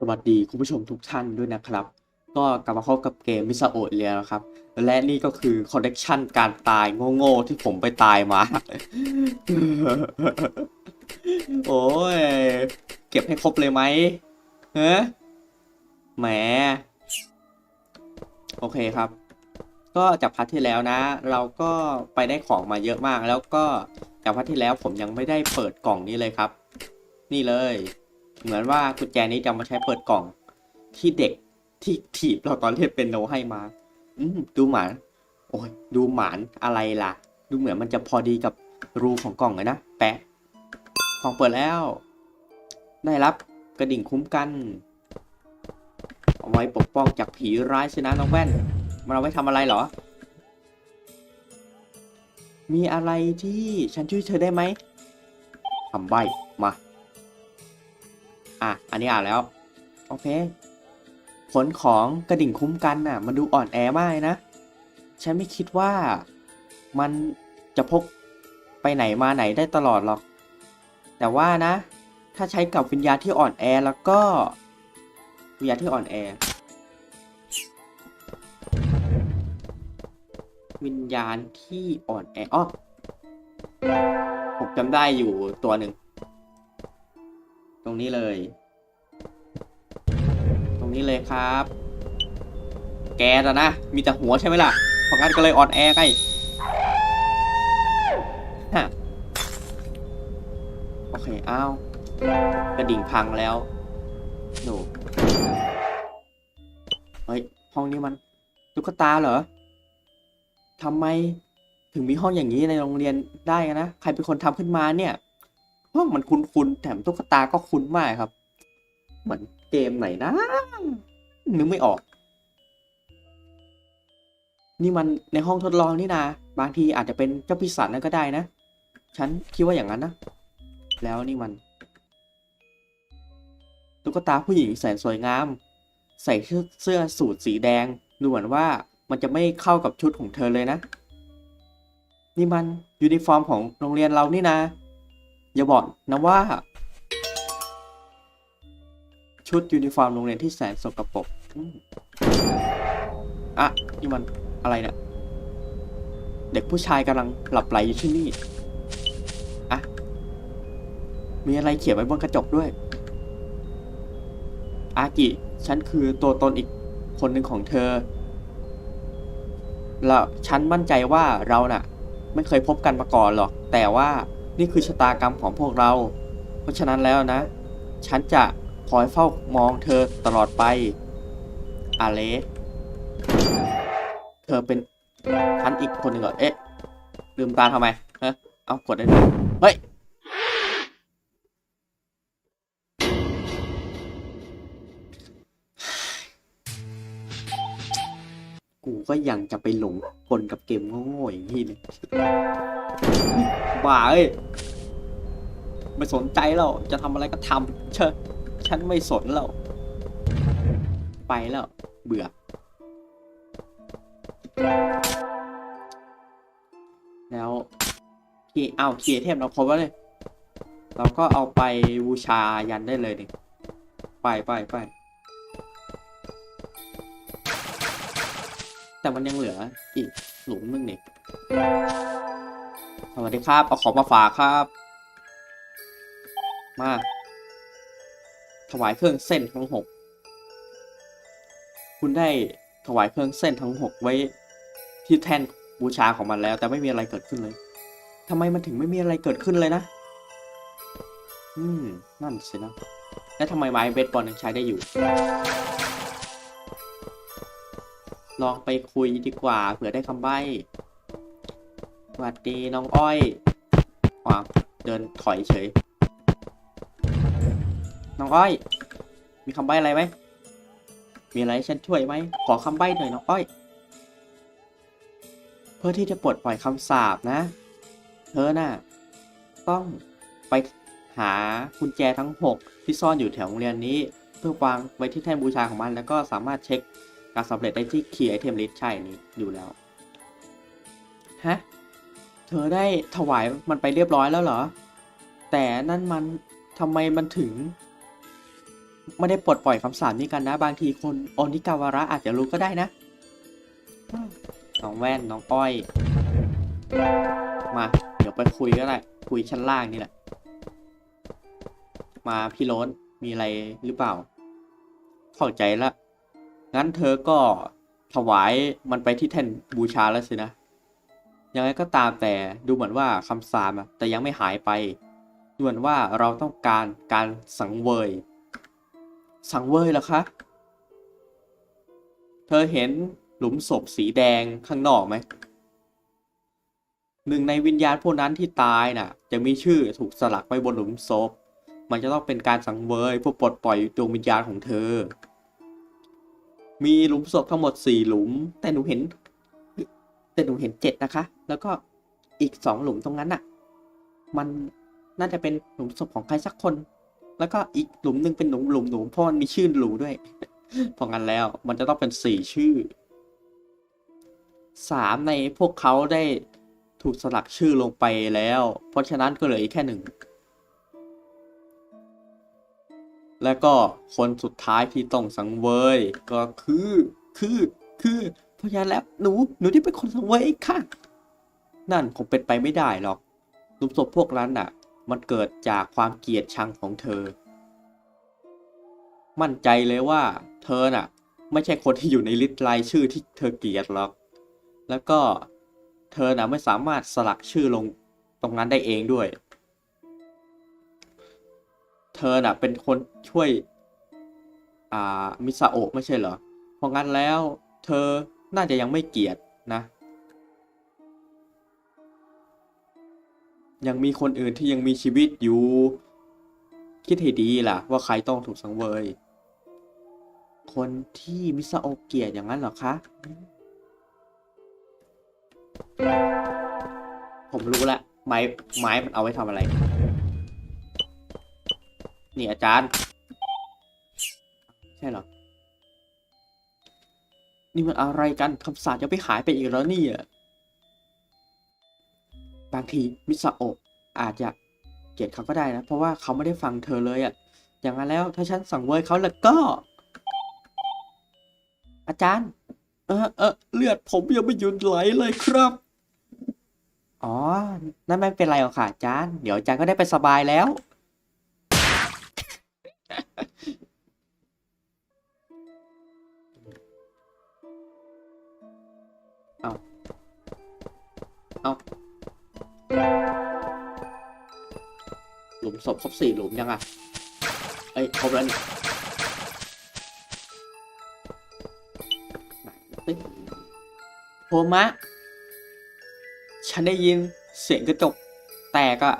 สวัสดีคุณผู้ชมทุกท่านด้วยนะครับ ก็กลับมาพบกับเกมมิซาโอะเรียแล้วครับ และนี่ก็คือคอ l เลกชันการตายโง่ๆที่ผมไปตายมา โอ้ย เก็บให้ครบเลยไหมเฮ้แหม โอเคครับ ก็จากพาร์ทที่แล้วนะ เราก็ไปได้ของมาเยอะมาก แล้วก็จากพาร์ทที่แล้วผมยังไม่ได้เปิดกล่องนี้เลยครับ นี่เลย เหมือนว่ากุญแจนี้จะมาใช้เปิดกล่องที่เด็กที่ถีบเราตอนเล่นเป็นโนให้มา อืมดูหมานโอ้ยดูหมานอะไรล่ะ ดูเหมือนมันจะพอดีกับรูของกล่องเลยนะ แปะกล่องเปิดแล้ว ได้รับกระดิ่งคุ้มกัน เอาไว้ปกป้องจากผีร้ายสินะน้องแว่น มันเอาไว้ทำอะไรเหรอ มีอะไรที่ฉันช่วยเธอได้ไหมทำใบมา อะ อันนี้อ่านแล้ว โอเค ผลของกระดิ่งคุ้มกันน่ะ มันดูอ่อนแอมากนะ ฉันไม่คิดว่ามันจะพกไปไหนมาไหนได้ตลอดหรอก แต่ว่านะ ถ้าใช้กับวิญญาณที่อ่อนแอแล้วก็ วิญญาณที่อ่อนแอ วิญญาณที่อ่อนแออ้อผมจำได้อยู่ตัวหนึ่ง ตรงนี้เลย ตรงนี้เลยครับ แกนะนะ มีแต่หัวใช่ไหมล่ะเพราะงั้นก็เลยออนแอร์ไงฮะโอเค อ้าว กระดิ่งพังแล้วโนเฮ้ย ห้องนี้มันตุ๊กตาเหรอทำไมถึงมีห้องอย่างนี้ในโรงเรียนได้นะ ใครเป็นคนทำขึ้นมาเนี่ย มันคุ้นๆแถมตุ๊กตาก็คุ้นมากครับ เหมือนเกมไหนนะนึกไม่ออก นี่มันในห้องทดลองนี่นะบางทีอาจจะเป็นเจ้าปีศาจนั่นก็ได้นะ ฉันคิดว่าอย่างนั้นนะ แล้วนี่มันตุ๊กตาผู้หญิงแสนสวยงาม ใส่เสื้อเสื้อสูทสีแดงดูเหมือนว่ามันจะไม่เข้ากับชุดของเธอเลยนะ นี่มันยูนิฟอร์มของโรงเรียนเรานี่นะ อย่าบอกนะว่า ชุดยูนิฟอร์มโรงเรียนที่แสนสกปรกอะนี่มันอะไรเนี่ยเด็กผู้ชายกำลังหลับไหลอยู่ที่นี่อะมีอะไรเขียนไว้บนกระจกด้วย อากิ ฉันคือตัวตนอีกคนหนึ่งของเธอ แล้วฉันมั่นใจว่าเราน่ะ ไม่เคยพบกันมาก่อนหรอก แต่ว่า นี่คือชะตากรรมของพวกเรา เพราะฉะนั้นแล้วนะ ฉันจะคอยเฝ้ามองเธอตลอดไป อาเลสเธอเป็นฉันอีกคนหนึ่งเหรอ เอ๊ะ ลืมตาทำไมฮะเอากดได้ด้วยเฮ้ย กูก็ยังจะไปหลงกลกับเกมโง่ๆอย่างนี้เลย บ้าเอ้ยไม่สนใจแล้วจะทำอะไรก็ทำเชอะฉันไม่สนแล้วไปแล้ว เบื่อแล้วที่เอาเคียเทพเราครบแล้วเลยเราก็เอาไปบูชายันได้เลยนี่ไปไปไปแต่มันยังเหลืออีกหลุมนึงนี่ สวัสดีครับ เอาของมาฝากครับ มา ถวายเครื่องเส้นทั้งหก คุณได้ถวายเครื่องเส้นทั้งหกไว้ที่แท่นบูชาของมันแล้ว แต่ไม่มีอะไรเกิดขึ้นเลย ทำไมมันถึงไม่มีอะไรเกิดขึ้นเลยนะ อืม นั่นสินะ แล้วทำไมไม้เบสบอลยังใช้ได้อยู่ ลองไปคุยดีกว่าเผื่อได้คำใบ้ วัสดีน้องอ้อยว้าเดินถอยเฉย น้องอ้อย มีคำใบ้อะไรไหม มีอะไรให้ฉันช่วยไหม ขอคำใบ้หน่อยน้องอ้อย เพื่อที่จะปลดปล่อยคำสาปนะ เธอน่ะ ต้องไปหากุญแจทั้ง 6 ที่ซ่อนอยู่แถวโรงเรียนนี้ เพื่อวางไว้ที่แท่นบูชาของมัน แล้วก็สามารถเช็คการสำเร็จได้ที่คีย์ไอเทมลิสต์ใช่นี้อยู่แล้ว ฮะ เธอได้ถวายมันไปเรียบร้อยแล้วเหรอ แต่นั่นมันทำไมมันถึง ไม่ได้ปลดปล่อยคำสาปนี้กันนะ บางทีคนอนิกาวาระอาจจะรู้ก็ได้นะ น้องแว่นน้องอ้อย มา เดี๋ยวไปคุยก็ได้ คุยชั้นล่างนี่แหละ มาพี่โล้นมีอะไรหรือเปล่า เข้าใจละ งั้นเธอก็ถวายมันไปที่แท่นบูชาแล้วสินะ ยังไงก็ตามแต่ดูเหมือนว่าคำสาปอะแต่ยังไม่หายไปดูเหมือนว่าเราต้องการการสังเวย สังเวยเหรอคะ เธอเห็นหลุมศพสีแดงข้างนอกไหมหนึ่งในวิญญาณพวกนั้นที่ตายน่ะ จะมีชื่อถูกสลักไว้บนหลุมศพ มันจะต้องเป็นการสังเวยเพื่อปลดปล่อยดวงวิญญาณของเธอ มีหลุมศพทั้งหมดสี่หลุม แต่หนูเห็น แต่หนูเห็นเจ็ดนะคะ แล้วก็อีกสองหลุมตรงนั้นน่ะมันน่าจะเป็นหลุมศพของใครสักคน แล้วก็อีกหลุมหนึ่งเป็นหลุมหลุมหนูเพราะมันมีชื่อหลุมด้วยเพราะงั้นแล้ว มันจะต้องเป็นสี่ชื่อสามในพวกเขาได้ถูกสลักชื่อลงไปแล้ว เพราะฉะนั้นก็เหลืออีกแค่หนึ่งและก็คนสุดท้ายที่ต้องสังเวยก็คือคือคือ พรานแล้วหนูหนูที่เป็นคนสังเวยค่ะ นั่นคงเป็นไปไม่ได้หรอกหลุมศพพวกนั้นน่ะ มันเกิดจากความเกลียดชังของเธอ มั่นใจเลยว่า เธอน่ะ ไม่ใช่คนที่อยู่ในลิสต์รายชื่อที่เธอเกลียดหรอก แล้วก็เธอน่ะไม่สามารถสลักชื่อลงตรงนั้นได้เองด้วย เธอน่ะเป็นคนช่วย อ่า มิซาโอะไม่ใช่เหรอ เพราะงั้นแล้ว เธอ น่าจะยังไม่เกลียดนะ ยังมีคนอื่นที่ยังมีชีวิตอยู่ คิดให้ดีล่ะ ว่าใครต้องถูกสังเวย คนที่มิซาโอเกลียดอย่างนั้นเหรอคะ ผมรู้ละ ไม้ไม้มันเอาไว้ทำอะไร นี่อาจารย์ นี่มันอะไรกันคำสาปยังไม่หายไปอีกแล้วนี่ยบางทีมิซาโอะอาจจะเกลียดเขาก็ได้นะ เพราะว่าเขาไม่ได้ฟังเธอเลยอะ อย่างนั้นแล้วถ้าฉันสั่งเวยเขาแล้วก็ อาจารย์ เออเออเลือดผมยังไม่หยุดไหลเลยครับ อ๋อ นั่นไม่เป็นไรหรอกค่ะอาจารย์ เดี๋ยวอาจารย์ก็ได้ไปสบายแล้ว เอาหลุมศพครบสี่หลุมยังอะเอ้ยครบแล้วนี่โทมะ ฉันได้ยินเสียงกระจกแตกอะ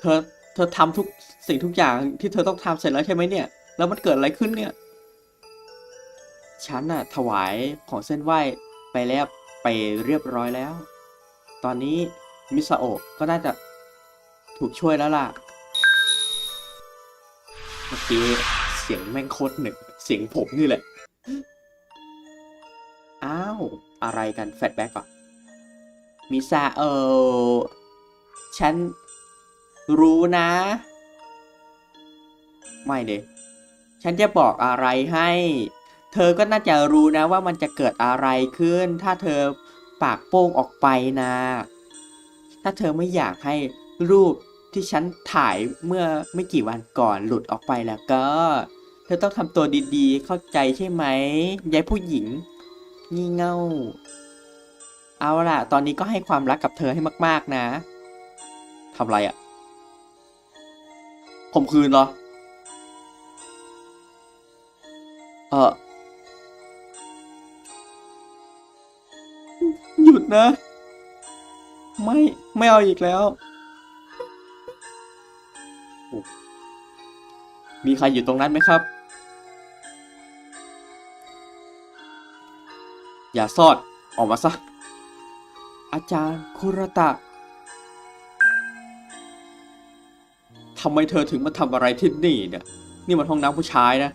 เธอ เธอทำทุกสิ่งทุกอย่างที่เธอต้องทำเสร็จแล้วใช่ไหมเนี่ย แล้วมันเกิดอะไรขึ้นเนี่ย ฉันน่ะถวายของเส้นไหว้ไปแล้วไปเรียบร้อยแล้ว ตอนนี้มิซาโอะก็น่าจะถูกช่วยแล้วล่ะ เมื่อกี้เสียงแม่งโคตรหนึ่งเสียงผมนี่แหละ อ้าว อะไรกันแฟลชแบ็กก่อนมิซาเออฉันรู้นะ ไม่เดฉันจะบอกอะไรให้ เธอก็น่าจะรู้นะว่ามันจะเกิดอะไรขึ้น ถ้าเธอ ปากโป้งออกไปนะ ถ้าเธอไม่อยากให้รูปที่ฉันถ่ายเมื่อไม่กี่วันก่อนหลุดออกไปแล้วก็ เธอต้องทำตัวดีๆ เข้าใจใช่ไหมยายผู้หญิง งี่เง่า เอาล่ะ ตอนนี้ก็ให้ความรักกับเธอให้มาก ๆ นะทำไรอะ่ะข่มคืนเหรอ เออ หยุดนะ ไม่ไม่เอาอีกแล้ว มีใครอยู่ตรงนั้นไหมครับ อย่าซอดออกมาซะ อาจารย์คุรตะทำไมเธอถึงมาทำอะไรที่นี่เนี่ย นี่มันห้องน้ำผู้ชายนะ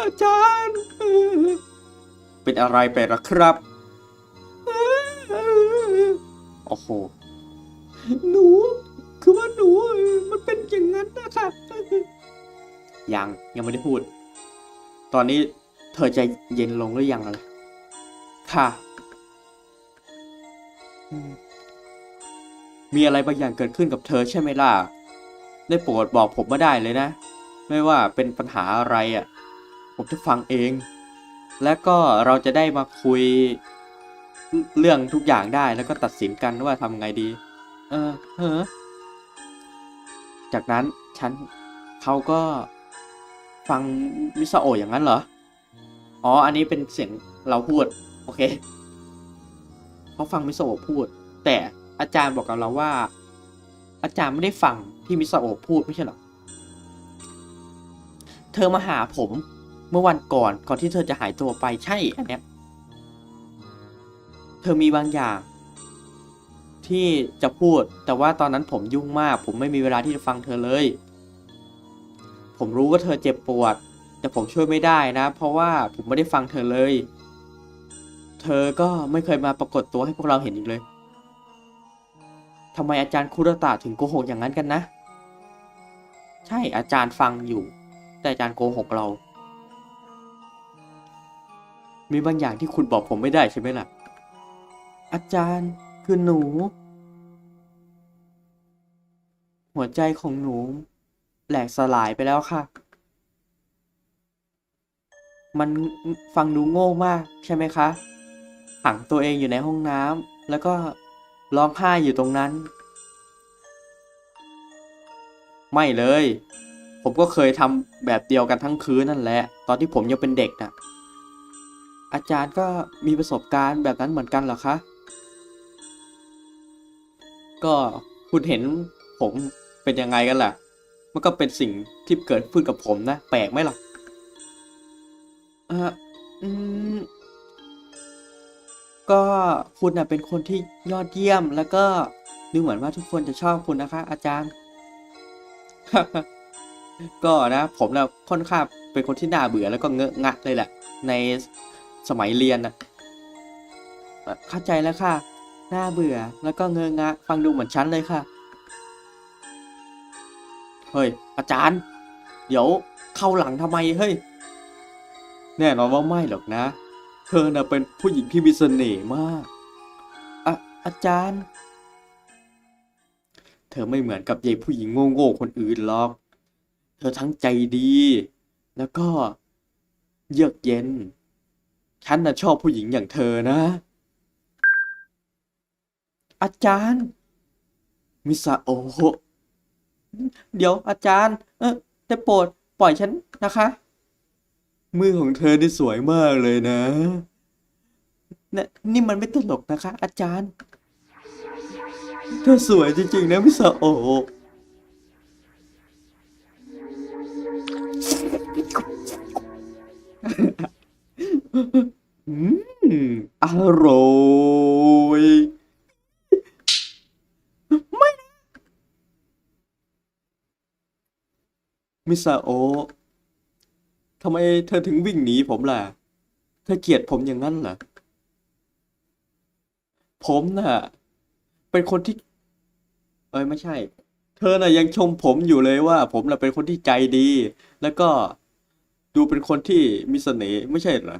อาจารย์ เป็นอะไรไปล่ะครับ โอ้โห หนู คือว่าหนู มันเป็นอย่างนั้นนะคะยังยังไม่ได้พูด ตอนนี้เธอใจเย็นลงหรือยังล่ะค่ะอืมมีอะไรบางอย่างเกิดขึ้นกับเธอใช่ไหมล่ะ ได้โปรดบอกผมมาได้เลยนะ ไม่ว่าเป็นปัญหาอะไรอะ ผมจะฟังเอง และก็เราจะได้มาคุย เรื่องทุกอย่างได้แล้วก็ตัดสินกันว่าทำไงดี เออเออจากนั้นฉันเขาก็ฟังมิซาโอะอย่างนั้นเหรอ อ๋อ อันนี้เป็นเสียงเราพูด โอเคเขาฟังมิซาโอะพูด แต่อาจารย์บอกกับเราว่า อาจารย์ไม่ได้ฟังที่มิซาโอะพูดไม่ใช่หรอ เธอมาหาผมเมื่อวันก่อนก่อนที่เธอจะหายตัวไปใช่อันเนี้ย เธอมีบางอย่าง ที่จะพูด แต่ว่าตอนนั้นผมยุ่งมาก ผมไม่มีเวลาที่จะฟังเธอเลย ผมรู้ว่าเธอเจ็บปวด แต่ผมช่วยไม่ได้นะ เพราะว่าผมไม่ได้ฟังเธอเลย เธอก็ไม่เคยมาปรากฏตัวให้พวกเราเห็นอีกเลยทำไมอาจารย์คุรตะถึงโกหกอย่างนั้นกันนะ ใช่อาจารย์ฟังอยู่ แต่อาจารย์โกหกเรา มีบางอย่างที่คุณบอกผมไม่ได้ใช่ไหมล่ะ อาจารย์คือหนู หัวใจของหนูแหลกสลายไปแล้วค่ะ มันฟังดูโง่มากใช่ไหมคะ ขังตัวเองอยู่ในห้องน้ำแล้วก็ร้องไห้อยู่ตรงนั้น ไม่เลย ผมก็เคยทำแบบเดียวกันทั้งคืนนั่นแหละ ตอนที่ผมยังเป็นเด็กน่ะอาจารย์ก็มีประสบการณ์แบบนั้นเหมือนกันเหรอคะ ก็คุณเห็นผมเป็นยังไงกันล่ะ มันก็เป็นสิ่งที่เกิดขึ้นกับผมนะ แปลกไหมล่ะเอออืมก็คุณน่ะเป็นคนที่ยอดเยี่ยม แล้วก็ดูเหมือนว่าทุกคนจะชอบคุณนะคะ อาจารย์ ก็นะ ผมน่ะค่อนข้างเป็นคนที่น่าเบื่อแล้วก็เงอะงะเลยแหละ ในสมัยเรียนนะเอ่อเข้าใจแล้วค่ะ น่าเบื่อ แล้วก็เงอะงะ ฟังดูเหมือนฉันเลยค่ะ เฮ้ย อาจารย์ เดี๋ยวเข้าหลังทำไม เฮ้ย แน่นอนว่าไม่หรอกนะ เธอน่ะเป็นผู้หญิงที่มีเสน่ห์มากอะอาจารย์ เธอไม่เหมือนกับยายผู้หญิงโง่ๆคนอื่นหรอก เธอทั้งใจดี แล้วก็เยือกเย็น ฉันน่ะชอบผู้หญิงอย่างเธอนะ อาจารย์ มิซาโอะเดี๋ยวอาจารย์ เออได้โปรดปล่อยฉันนะคะ มือของเธอนี่สวยมากเลยนะนะนี่มันไม่ตลกนะคะ อาจารย์ เธอสวยจริงๆนะมิซาโอะอืมอร่อยไม่นะ มิซาโอะทำไมเธอถึงวิ่งหนีผมล่ะ เธอเกลียดผมอย่างนั้นเหรอ ผมน่ะ เป็นคนที่ เอ้ยไม่ใช่ เธอน่ะยังชมผมอยู่เลยว่า ผมน่ะเป็นคนที่ใจดี แล้วก็ดูเป็นคนที่มีเสน่ห์ไม่ใช่เหรอ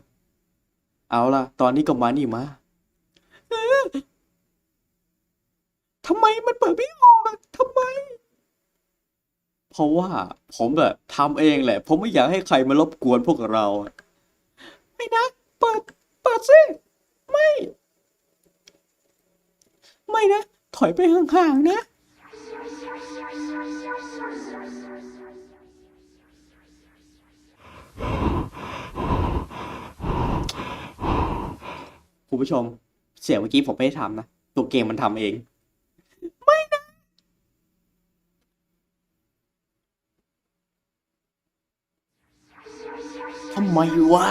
เอาล่ะ ตอนนี้ก็มานี่มาทำไมมันเปิดไม่ออกอะทำไม เพราะว่าผมแบบทำเองแหละ ผมไม่อยากให้ใครมารบกวนพวกเรา ไม่นะ เปิด เปิดสิ ไม่ ไม่นะ ถอยไปห่างๆนะ คุณผู้ชม เสียงเมื่อกี้ผมไม่ได้ทำนะ ตัวเกมมันทำเอง ไม่นะ ทำ ไมวะ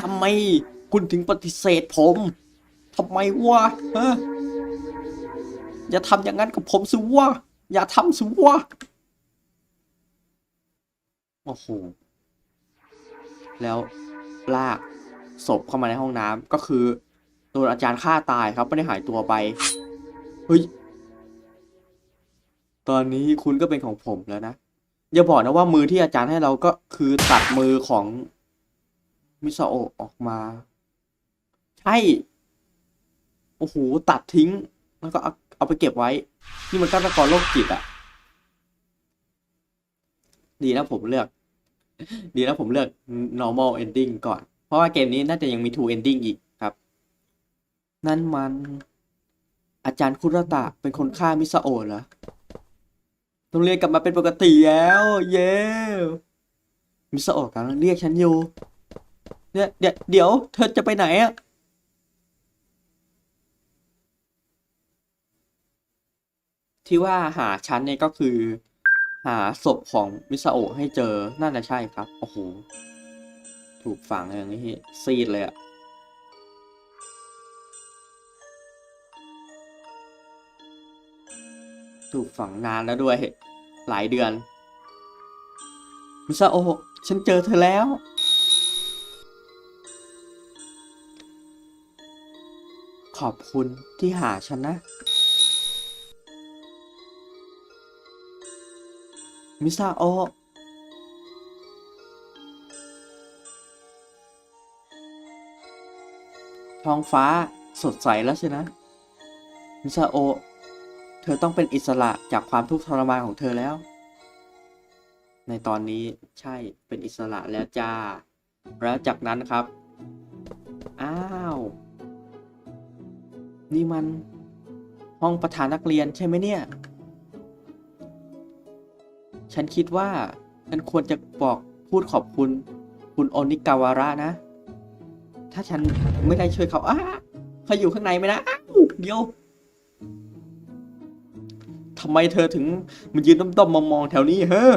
ทำไมคุณถึงปฏิเสธผมทำไมวะฮะอย่าทำอย่างนั้นกับผมสิวะอย่าทำสิวะโอ้โหแล้วลากศพเข้ามาในห้องน้ำก็คือโดนอาจารย์ฆ่าตายครับไม่ได้หายตัวไปเฮ้ยตอนนี้คุณก็เป็นของผมแล้วนะอย่าบอกนะว่ามือที่อาจารย์ให้เราก็คือตัดมือของ มิซาโอะออกมา ใช่ โอ้โห ตัดทิ้ง แล้วก็เอาเอาไปเก็บไว้ นี่มันฆาตกรโรคจิตอะดีนะผมเลือก ดีนะผมเลือก normal ending ก่อน เพราะว่าเกมนี้น่าจะยังมี two ending อีกครับ นั่นมัน อาจารย์คุรตะเป็นคนฆ่ามิซาโอะเหรอโรงเรียนกลับมาเป็นปกติแล้ว เย้มิซาโอะกำลังเรียกฉันอยู่ เนี่ยเดี๋ยวเดี๋ยวเธอจะไปไหนอะที่ว่าหาฉันเนี่ยก็คือ หาศพของมิซาโอะให้เจอน่าจะใช่ครับ โอ้โห ถูกฝังอย่างนี้ซีดเลยอะถูกฝังนานแล้วด้วย หลายเดือนมิซาโอะฉันเจอเธอแล้ว ขอบคุณที่หาฉันนะ มิซาโอ ท้องฟ้าสดใสแล้วสินะ มิซาโอ เธอต้องเป็นอิสระจากความทุกข์ทรมานของเธอแล้ว ในตอนนี้ใช่เป็นอิสระแล้วจ้า แล้วจากนั้นครับ อ้าว นี่มัน ห้องประธานนักเรียนใช่ไหมเนี่ย ฉันคิดว่าฉันควรจะบอกพูดขอบคุณ คุณโอนิกาวาระนะ ถ้าฉันไม่ได้ช่วยเขาอ้าเขาอยู่ข้างในไหมนะอ้าวเดี๋ยวทำไมเธอถึงมายืนด้มๆมองๆแถวนี้เฮ้อ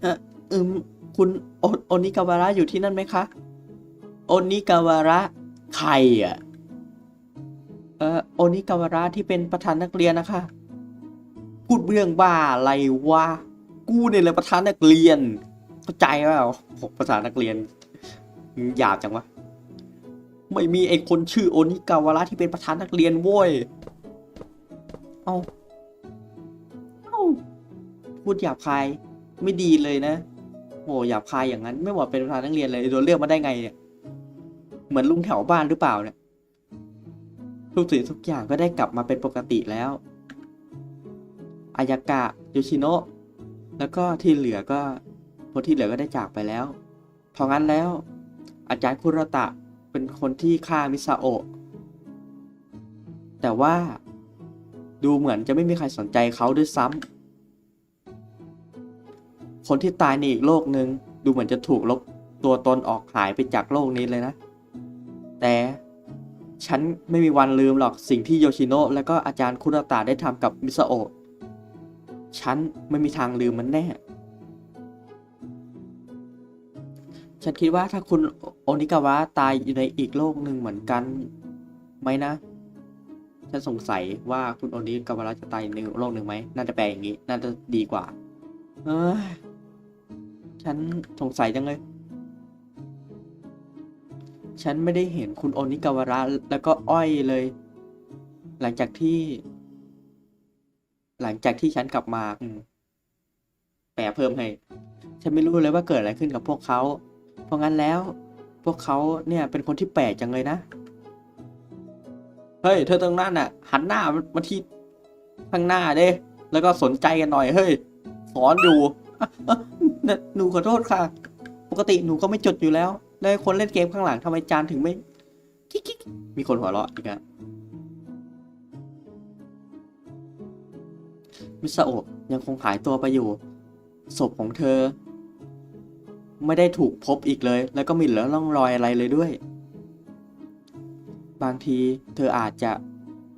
เอ่ออืมคุณโอโอนิกาวาระอยู่ที่นั่นไหมคะ โอนิกาวาระใครอะ เอ่อโอนิกาวาระที่เป็นประธานนักเรียนนะคะ พูดเรื่องบ้าอะไรวะกูเนี่ยแหละประธานนักเรียน เข้าใจเปล่าผมประธานักเรียนหยาบจังวะไม่มีไอคนชื่อโอนิกาวาระที่เป็นประธานนักเรียนโว้ยเอาเอาพูดหยาบคายไม่ดีเลยนะโหหยาบคายอย่างนั้น ไม่เหมาะเป็นประธานนักเรียนเลยโดนเลือกมาได้ไงเนี่ยเหมือนลุงแถวบ้านหรือเปล่าเนี่ย ทุกสิ่งทุกอย่างก็ได้กลับมาเป็นปกติแล้วอายากะโยชิโนะแล้วก็ที่เหลือก็คนที่เหลือก็ได้จากไปแล้ว เพราะงั้นแล้ว อาจารย์คุรตะเป็นคนที่ฆ่ามิซาโอะแต่ว่าดูเหมือนจะไม่มีใครสนใจเขาด้วยซ้ำคนที่ตายในอีกโลกหนึ่งดูเหมือนจะถูกลบตัวตนออกหายไปจากโลกนี้เลยนะ แต่ ฉันไม่มีวันลืมหรอกสิ่งที่โยชิโนะและก็อาจารย์คุรตะได้ทำกับมิซาโอะฉันไม่มีทางลืมมันแน่ ฉันคิดว่าถ้าคุณโอนิกาวะตายอยู่ในอีกโลกหนึ่งเหมือนกันไหมนะ ฉันสงสัยว่าคุณโอนิกาวะจะตายในโลกหนึ่งไหม น่าจะแปลอย่างนี้ น่าจะดีกว่า เอ้ยฉันสงสัยจังเลย ฉันไม่ได้เห็นคุณโอนิกาวระแล้วก็อ้อยเลย หลังจากที่ หลังจากที่ฉันกลับมาแปลเพิ่มให้ ฉันไม่รู้เลยว่าเกิดอะไรขึ้นกับพวกเขา เพราะงั้นแล้ว พวกเขาเนี่ยเป็นคนที่แปลกจังเลยนะ เฮ้ย เธอตรงนั้นน่ะ หันหน้ามาที่ข้างหน้าเด้ แล้วก็สนใจกันหน่อย เฮ้ย สอนอยู่หนูขอโทษค่ะ ปกติหนูก็ไม่จดอยู่แล้ว แล้วคนเล่นเกมข้างหลังทำไมจานถึงไม่กิ๊กกิ๊กมีคนหัวเราะอีกอะมิซาโอะยังคงหายตัวไปอยู่ ศพของเธอ ไม่ได้ถูกพบอีกเลย แล้วก็มีเหลือร่องรอยอะไรเลยด้วย บางทีเธออาจจะ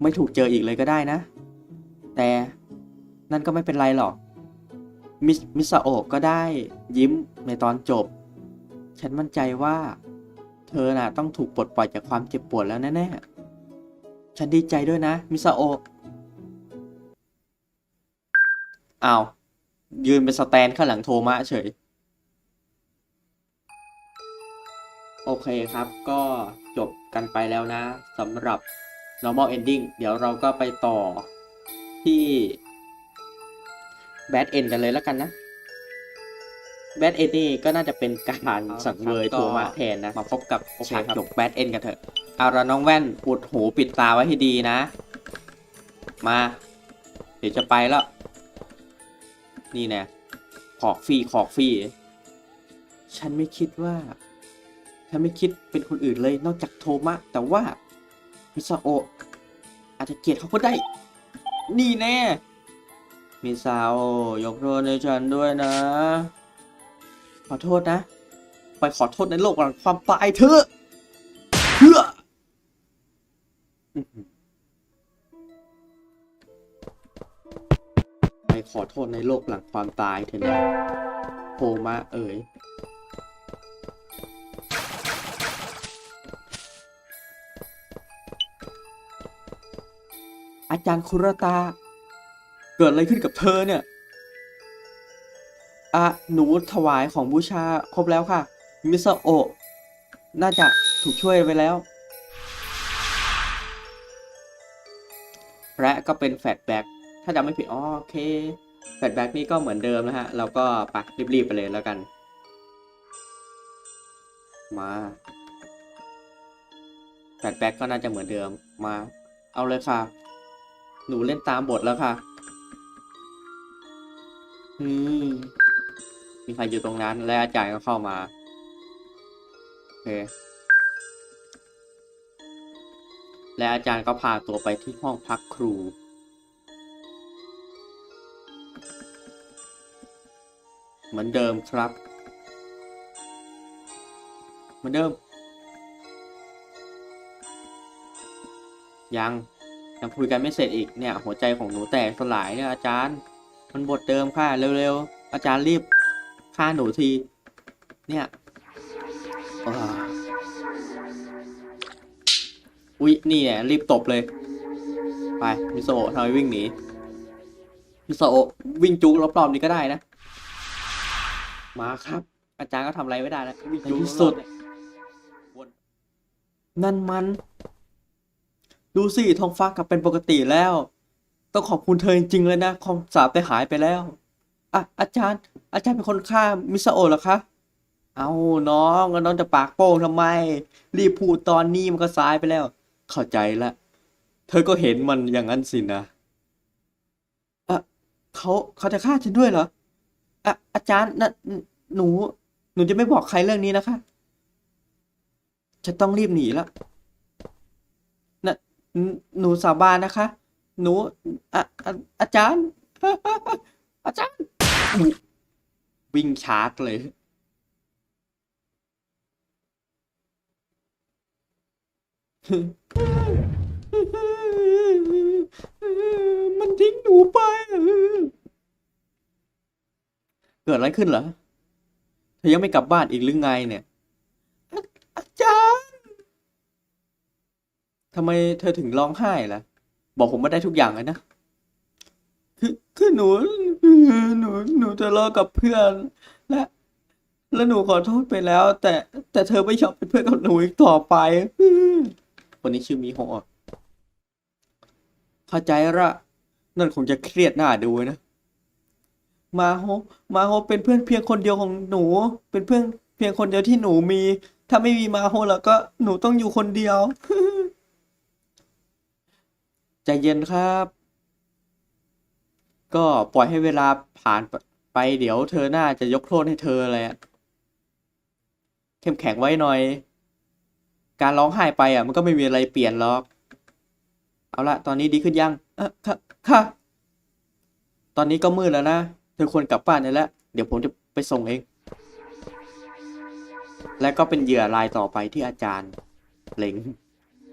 ไม่ถูกเจออีกเลยก็ได้นะ แต่นั่นก็ไม่เป็นไรหรอก มิสมิซาโอะก็ได้ยิ้มในตอนจบ ฉันมั่นใจว่า เธอน่ะต้องถูกปลดปล่อยจากความเจ็บปวดแล้วแน่ๆ ฉันดีใจด้วยนะ มิซาโอะอ้าวยืนเป็นสแตนข้างหลังโทมะเฉย โอเคครับ ก็จบกันไปแล้วนะสำหรับ normal ending เดี๋ยวเราก็ไปต่อที่ bad end กันเลยแล้วกันนะ แบทเอ็นนี่ก็น่าจะเป็นการสังเวยโทมะแทนนะ มาพบกับฉากจบแบทเอ็นกันเถอะ เอาละน้องแว่นอุดหูปิดตาไว้ให้ดีนะ มา เดี๋ยวจะไปแล้ว นี่แน่ขอกฟรีขอกฟรีฉันไม่คิดว่า ฉันไม่คิดเป็นคนอื่นเลยนอกจากโทมะ แต่ว่ามิซาโอะอาจจะเกลียดเขาก็ได้ นี่แน่มิซาโอะยกโทษให้ฉันด้วยนะข อโทษนะ ไปขอโทษในโลกหลังความตายเถอะเพื่อไปขอโทษในโลกหลังความตายเถอะนะโทมะเอ๋ยอาจารย์คุรตา เกิดอะไรขึ้นกับเธอเนี่ย อะหนูถวายของบูชาครบแล้วค่ะ มิซาโอ น่าจะถูกช่วยไปแล้ว และก็เป็นแฟลชแบ็กถ้าจำไม่ผิดอ๋อโอเค แฟลชแบ็กนี่ก็เหมือนเดิมนะฮะ เราก็ไปรีบๆไปเลยแล้วกัน มาแฟลชแบ็กก็น่าจะเหมือนเดิมมา เอาเลยค่ะ หนูเล่นตามบทแล้วค่ะ อืม มีใครอยู่ตรงนั้น และอาจารย์ก็เข้ามา โอเค และอาจารย์ก็พาตัวไปที่ห้องพักครู เหมือนเดิมครับ เหมือนเดิม ยังยังคุยกันไม่เสร็จอีกเนี่ย หัวใจของหนูแตกสลายเนี่ยอาจารย์ มันบทเดิมค่ะ เร็วๆ อาจารย์รีบ ฆ่าหนูที เนี่ยอ่าอุ๊ย นี่เนี่ยรีบตบเลย ไป มิโซะทำไมวิ่งหนี มิโซะวิ่งจุกรอบๆนี้ก็ได้นะ มาครับ อาจารย์ก็ทำอะไรไม่ได้แล้ววิ่งจุกที่สุด นั่นมัน ดูสิท้องฟ้ากลับเป็นปกติแล้ว ต้องขอบคุณเธอจริงๆเลยนะ ความสาบได้หายไปแล้ว อะ อาจารย์ อาจารย์เป็นคนฆ่ามิซาโอะเหรอคะ เอาน้องแล้วน้องจะปากโป้งทำไม รีบพูดตอนนี้มันก็สายไปแล้ว เข้าใจละ เธอก็เห็นมันอย่างนั้นสินะอะเขาเขาจะฆ่าฉันด้วยเหรออะอาจารย์นะหนู หนูจะไม่บอกใครเรื่องนี้นะคะจะต้องรีบหนีแล้วนะหนูสาบานนะคะ หนูอะอะอาจารย์ อาจารย์ วิ่งชาร์จเลย มันทิ้งหนูไป เกิดอะไรขึ้นเหรอ เธอยังไม่กลับบ้านอีกหรือไงเนี่ยอาจารย์ทำไมเธอถึงร้องไห้ล่ะ บอกผมมาได้ทุกอย่างเลยนะ คือคือหนู หนูหนูทะเลาะกับเพื่อน และ และหนูขอโทษไปแล้ว แต่แต่เธอไม่ยอมเป็นเพื่อนกับหนูอีกต่อไปคนนี้ชื่อมีโฮะเข้าใจละนั่นคงจะเครียดหน้าดูนะ มาโฮมาโฮเป็นเพื่อนเพียงคนเดียวของหนู เป็นเพื่อนเพียงคนเดียวที่หนูมี ถ้าไม่มีมาโฮแล้วก็หนูต้องอยู่คนเดียวใจเย็นครับ ก็ปล่อยให้เวลาผ่านไปเดี๋ยวเธอน่าจะยกโทษให้เธอเลยอะเข้มแข็งไว้หน่อย การร้องไห้ไปอะ มันก็ไม่มีอะไรเปลี่ยนหรอก เอาละตอนนี้ดีขึ้นยังเออค่ะค่ะ ตอนนี้ก็มืดแล้วนะ เธอควรกลับบ้านได้แล้ว เดี๋ยวผมจะไปส่งเอง และก็เป็นเหยื่อรายต่อไปที่อาจารย์เล็ง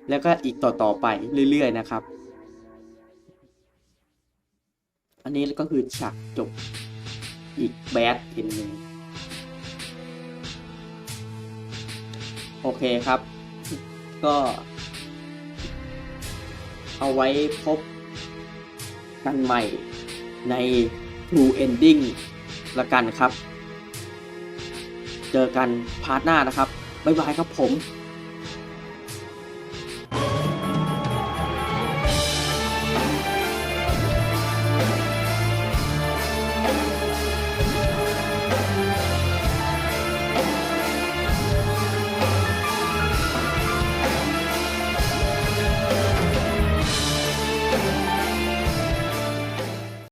แล้วก็อีกต่อต่อไปเรื่อยๆนะครับ อันนี้ก็คือฉากจบอีกแบดเอ็นหนึ่งโอเคครับ ก็ เอาไว้พบกันใหม่ใน True Ending ละกันครับ เจอกันพาร์ทหน้านะครับ บ๊ายบายครับผม